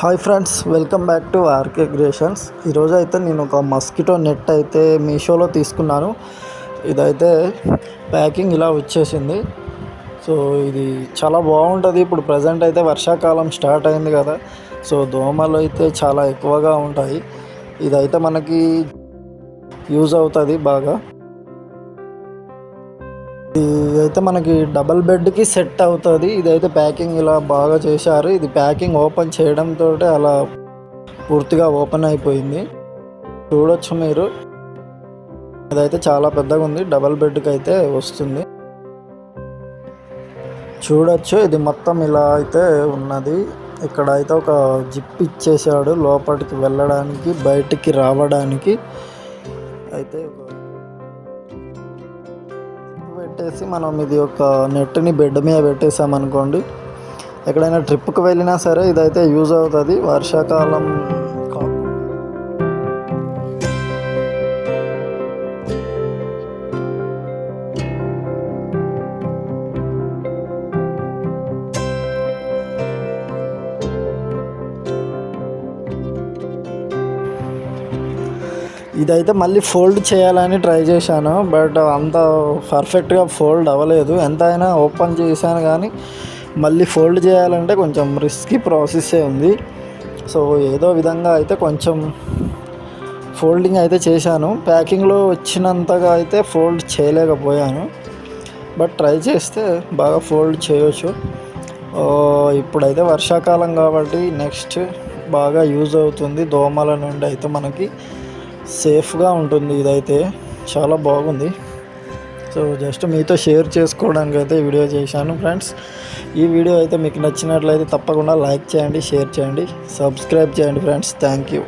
Hi friends welcome back to RK creations. ఈరోజు అయితే నేను ఒక మస్కిటో నెట్ అయితే మీషోలో తీసుకున్నాను. ఇదైతే ప్యాకింగ్ ఇలా వచ్చేసింది. సో ఇది చాలా బాగుంటుంది. ఇప్పుడు ప్రజెంట్ అయితే వర్షాకాలం స్టార్ట్ అయింది కదా. సో దోమలు అయితే చాలా ఎక్కువగా ఉంటాయి. ఇదైతే మనకి యూజ్ అవుతుంది బాగా. ఇదైతే మనకి డబల్ బెడ్కి సెట్ అవుతుంది. ఇదైతే ప్యాకింగ్ ఇలా బాగా చేశారు. ఇది ప్యాకింగ్ ఓపెన్ చేయడంతో అలా పూర్తిగా ఓపెన్ అయిపోయింది. చూడొచ్చు మీరు. ఇదైతే చాలా పెద్దగా ఉంది. డబల్ బెడ్కి అయితే వస్తుంది. చూడొచ్చు. ఇది మొత్తం ఇలా అయితే ఉన్నది. ఇక్కడ అయితే ఒక జిప్ ఇచ్చేసాడు లోపలికి వెళ్ళడానికి బయటికి రావడానికి. అయితే పెట్టేసి మనం ఇది ఒక నెట్ని బెడ్ మీద పెట్టేసామనుకోండి ఎక్కడైనా ట్రిప్కి వెళ్ళినా సరే ఇదైతే యూజ్ అవుతుంది. వర్షాకాలం ఇదైతే మళ్ళీ ఫోల్డ్ చేయాలని ట్రై చేశాను బట్ అంత పర్ఫెక్ట్గా ఫోల్డ్ అవ్వలేదు. ఎంత అయినా ఓపెన్ చేశాను కానీ మళ్ళీ ఫోల్డ్ చేయాలంటే కొంచెం రిస్కీ ప్రాసెస్సే ఉంది. సో ఏదో విధంగా అయితే కొంచెం ఫోల్డింగ్ అయితే చేశాను. ప్యాకింగ్లో వచ్చినంతగా అయితే ఫోల్డ్ చేయలేకపోయాను. బట్ ట్రై చేస్తే బాగా ఫోల్డ్ చేయొచ్చు. ఇప్పుడైతే వర్షాకాలం కాబట్టి నెక్స్ట్ బాగా యూజ్ అవుతుంది దోమల నుండి అయితే మనకి. సేఫ్గా ఉంటుంది. ఇదైతే చాలా బాగుంది. సో జస్ట్ మీతో షేర్ చేసుకోవడానికి అయితే వీడియో చేశాను ఫ్రెండ్స్. ఈ వీడియో అయితే మీకు నచ్చినట్లయితే తప్పకుండా లైక్ చేయండి షేర్ చేయండి సబ్స్క్రైబ్ చేయండి ఫ్రెండ్స్. Thank you.